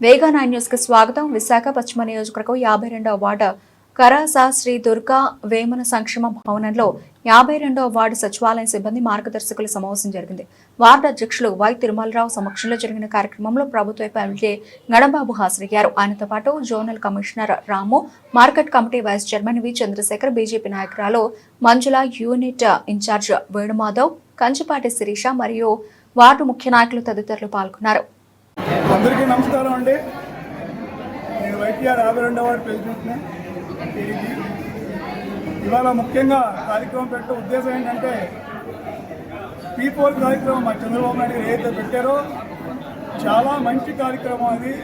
వేగా nine న్యూస్కి స్వాగతం. విశాఖ పశ్చిమ నియోజకవర్గం యాభై రెండవ వార్డు కరాసా శ్రీ దుర్గా వేమన సంక్షేమ భవనంలో యాభై రెండవ వార్డు సచివాలయ సిబ్బంది మార్గదర్శకుల సమావేశం జరిగింది. వార్డు అధ్యక్షులు వై తిరుమలరావు సమక్షంలో జరిగిన కార్యక్రమంలో ప్రభుత్వ ఎమ్మెల్యే గణబాబు హాజరయ్యారు. ఆయనతో పాటు zonal commissioner Ramu market committee vice chairman V. Chandrasekhar BJP నాయకురాలు మంజుల యూనిట్ ఇన్ఛార్జ్ వేణుమాధవ్ కంచిపాటి శిరీష మరియు వార్డు ముఖ్య నాయకులు తదితరులు పాల్గొన్నారు. అందరికీ నమస్కారం అండి. నేను వైటీఆర్ యాభై రెండవ వార్డు ప్రెసిడెంట్ని. ఇవాళ ముఖ్యంగా కార్యక్రమం పెట్టే ఉద్దేశం ఏంటంటే పీపోల్ కార్యక్రమం మా చంద్రబాబు నాయుడు గారు ఏదైతే పెట్టారో చాలా మంచి కార్యక్రమం అది.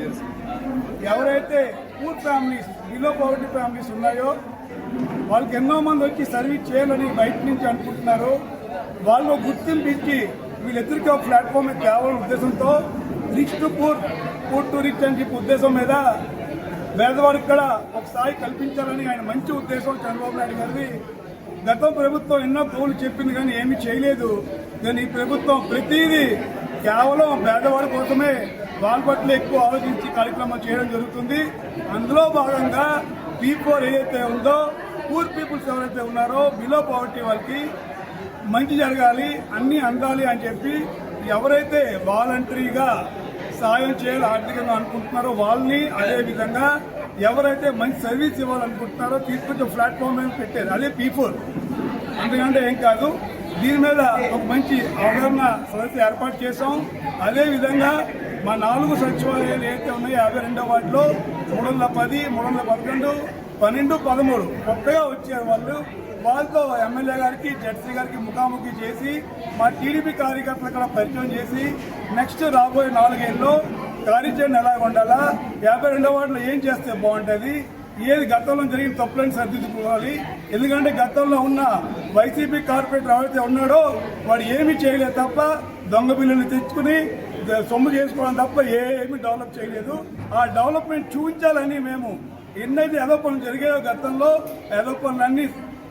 ఎవరైతే poor families below poverty families ఉన్నాయో వాళ్ళకి ఎన్నో మంది వచ్చి సర్వీస్ చేయాలని బయట నుంచి అనుకుంటున్నారు వాళ్ళు గుర్తింపు ఇచ్చి వీళ్ళిద్దరికీ ఒక ప్లాట్ఫామ్ తేవాలనే ఉద్దేశంతో rich to poor poor to rich అని చెప్పి ఉద్దేశం మీద పేదవాడికి కూడా ఒక స్థాయి కల్పించాలని ఆయన మంచి ఉద్దేశం చంద్రబాబు నాయుడు గారిది. గత ప్రభుత్వం ఎన్నో పౌలు చెప్పింది కానీ ఏమీ చేయలేదు. కానీ ఈ ప్రభుత్వం ప్రతిదీ కేవలం పేదవాడి కోసమే వాళ్ళ పట్ల ఎక్కువ ఆలోచించి కార్యక్రమం చేయడం జరుగుతుంది. అందులో భాగంగా పీ ఫోర్ ఏదైతే ఉందో పూర్ పీపుల్స్ ఎవరైతే ఉన్నారో బిలో పవర్టీ వాళ్ళకి మంచి జరగాలి అన్నీ అందాలి అని చెప్పి ఎవరైతే వాలంటరీగా సాయం చేయాలి ఆర్థికంగా అనుకుంటున్నారో వాళ్ళని అదే విధంగా ఎవరైతే మంచి సర్వీస్ ఇవ్వాలనుకుంటున్నారో తీసుకొచ్చే ప్లాట్ఫామ్ మీద పెట్టేది. అదే పీపుల్ అందుకంటే ఏం కాదు. దీని మీద ఒక మంచి అవగాహన సదస్సు ఏర్పాటు చేసాం అదేవిధంగా మా నాలుగు సచివాలయాలు ఏవైతే ఉన్నాయో యాభై రెండో వాటిలో మూడు వందల పది మూడు వందల పదకొండు పన్నెండు పదమూడు కొత్తగా వచ్చారు వాళ్ళు. వాళ్ళతో ఎమ్మెల్యే గారికి జడ్సీ గారికి ముఖాముఖి చేసి మా టీడీపీ కార్యకర్తలు కూడా పరిచయం చేసి నెక్స్ట్ రాబోయే నాలుగేళ్ళలో కార్యాచరణ ఎలా ఉండాలా యాభై రెండో వాటిలో ఏం చేస్తే బాగుంటుంది ఏది గతంలో జరిగిన తప్పులను సర్దిద్దుకోవాలి ఎందుకంటే గతంలో ఉన్న వైసీపీ కార్పొరేటర్ ఎవరైతే ఉన్నాడో వాడు ఏమీ చేయలేదు తప్ప దొంగ బిల్లులు తెచ్చుకుని సొమ్ము చేసుకోవడం తప్ప ఏమీ డెవలప్ చేయలేదు. ఆ డెవలప్మెంట్ చూపించాలని మేము ఎన్నైతే ఏదో పనులు జరిగాయో గతంలో ఏదో పనులన్నీ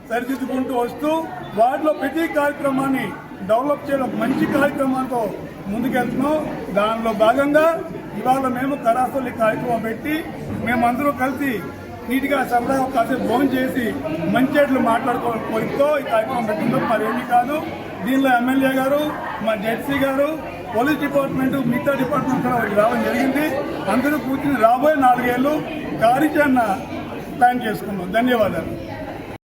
సరిదిద్దుకుంటూ వస్తూ వాటిలో ప్రతి కార్యక్రమాన్ని డెవలప్ చేయడం మంచి కార్యక్రమాలతో ముందుకెళ్తున్నాం. దానిలో భాగంగా ఇవాళ మేము కరాసోలి కార్యక్రమం పెట్టి మేమందరూ కలిసి నీట్గా సరదాగా కాసేపు భోజనం చేసి మంచేట్లు మాట్లాడుకోవాలి కోరికతో ఈ కార్యక్రమం పెట్టిందో మరేమీ కాదు. దీనిలో ఎమ్మెల్యే గారు మా జడ్సీ గారు పోలీస్ డిపార్ట్మెంట్ మిగతా డిపార్ట్మెంట్ కూడా రావడం జరిగింది. అందరూ కూర్చుని రాబోయే నాలుగేళ్ళు కార్యాచరణ ప్లాన్ చేసుకున్నాం ధన్యవాదాలు.